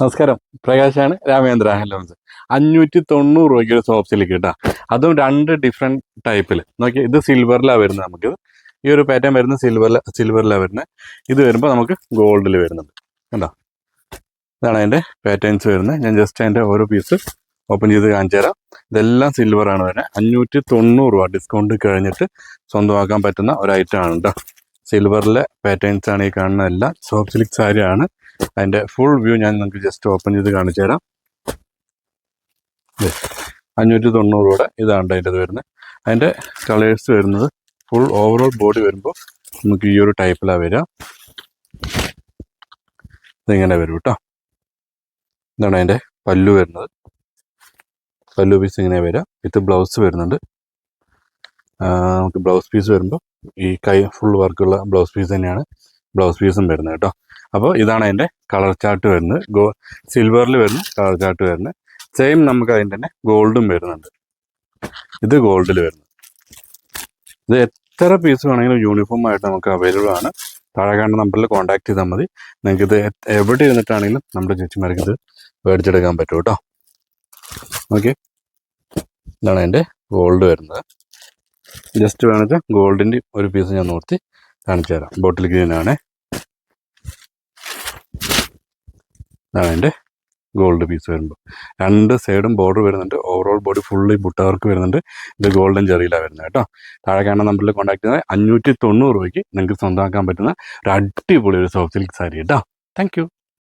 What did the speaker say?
നമസ്കാരം. പ്രകാശാണ് രാമേന്ദ്ര ഹെലോൺസ് അഞ്ഞൂറ്റി തൊണ്ണൂറ് രൂപയ്ക്ക് ഒരു സോപ്പ് സിൽക്ക് കേട്ടോ അതും രണ്ട് ഡിഫറെന്റ് ടൈപ്പിൽ നോക്കി ഇത് സിൽവറിലാണ് വരുന്നത് നമുക്കിത് ഈ ഒരു പാറ്റേൺ വരുന്നത് സിൽവറിൽ സിൽവറിലാണ് വരുന്നത്. ഇത് വരുമ്പോൾ നമുക്ക് ഗോൾഡിൽ വരുന്നുണ്ട്. കണ്ടോ? ഇതാണ് അതിന്റെ പാറ്റേൺസ് വരുന്നത്. ഞാൻ ജസ്റ്റ് അതിന്റെ ഓരോ പീസ് ഓപ്പൺ ചെയ്ത് കാണിച്ചു തരാം. ഇതെല്ലാം സിൽവറാണ് വരുന്നത്. അഞ്ഞൂറ്റി തൊണ്ണൂറ് രൂപ ഡിസ്കൗണ്ട് കഴിഞ്ഞിട്ട് സ്വന്തമാക്കാൻ പറ്റുന്ന ഒരു ഐറ്റം ആണ് കേട്ടോ സിൽവറിലെ പാറ്റേൺസ് ആണ് ഈ കാണുന്ന എല്ലാം. സോഫ്റ്റ് സിൽക്ക് സാരിയാണ് അതിന്റെ ഫുൾ വ്യൂ ഞാൻ നിങ്ങൾക്ക് ജസ്റ്റ് ഓപ്പൺ ചെയ്ത് കാണിച്ചു തരാം. അഞ്ഞൂറ്റി തൊണ്ണൂറ് കൂടെ ഇതാണ് അതിന്റെ വരുന്നത്. അതിന്റെ കളേഴ്സ് വരുന്നത് ഫുൾ ഓവറോൾ ബോഡി വരുമ്പോൾ നമുക്ക് ഈ ഒരു ടൈപ്പിലാണ് വരിക. ഇതിങ്ങനെ വരും കേട്ടോ. ഇതാണ് അതിന്റെ പല്ലു വരുന്നത്. പല്ലു പീസ് ഇങ്ങനെ വരിക. വിത്ത് ബ്ലൗസ് വരുന്നുണ്ട്. നമുക്ക് ബ്ലൗസ് പീസ് വരുമ്പോൾ ഈ കൈ ഫുൾ വർക്കുള്ള ബ്ലൗസ് പീസ് തന്നെയാണ് ബ്ലൗസ് പീസും വരുന്നത് കേട്ടോ. അപ്പോൾ ഇതാണ് അതിന്റെ കളർ ചാർട്ട് വരുന്നത്. ഗോ സിൽവറിൽ വരുന്ന കളർ ചാർട്ട് വരുന്നത്. സെയിം നമുക്ക് അതിന്റെ തന്നെ ഗോൾഡും വരുന്നുണ്ട്. ഇത് ഗോൾഡിൽ വരുന്നു ഇത് എത്ര പീസ് വേണമെങ്കിലും യൂണിഫോം ആയിട്ട് നമുക്ക് അവൈലബിൾ ആണ്. താഴെ കാണുന്ന നമ്പറിൽ കോൺടാക്ട് ചെയ്താൽ മതി. നിങ്ങൾക്ക് ഇത് എവിടെ ഇരുന്നിട്ടാണെങ്കിലും നമ്മുടെ ചേച്ചിമാർക്ക് ഇത് മേടിച്ചെടുക്കാൻ പറ്റും കേട്ടോ. ഓക്കെ ഇതാണ് അതിന്റെ ഗോൾഡ് വരുന്നത്. ജസ്റ്റ് വേണമെച്ചാൽ ഗോൾഡിന്റെ ഒരു പീസ് ഞാൻ നോർത്തി കാണിച്ചു തരാം. ബോട്ടിൽ ഗ്രീൻ ആണ്. ഇതാണ് എന്റെ ഗോൾഡ് പീസ് വരുമ്പോൾ രണ്ട് സൈഡും ബോർഡർ വരുന്നുണ്ട്. ഓവറോൾ ബോഡി ഫുള്ളി ബുട്ട വർക്ക് വരുന്നുണ്ട്. ഇത് ഗോൾഡൻ ചെറിയിലാണ് വരുന്നത് കേട്ടോ. താഴെ കാണുന്ന നമ്പറിൽ കോൺടാക്ട് ചെയ്താൽ അഞ്ഞൂറ്റി തൊണ്ണൂറ് രൂപയ്ക്ക് നിങ്ങൾക്ക് സ്വന്തമാക്കാൻ പറ്റുന്ന ഒരു അടിപൊളി ഒരു സോഫ്റ്റ് സിൽക്ക് സാരി കേട്ടോ താങ്ക്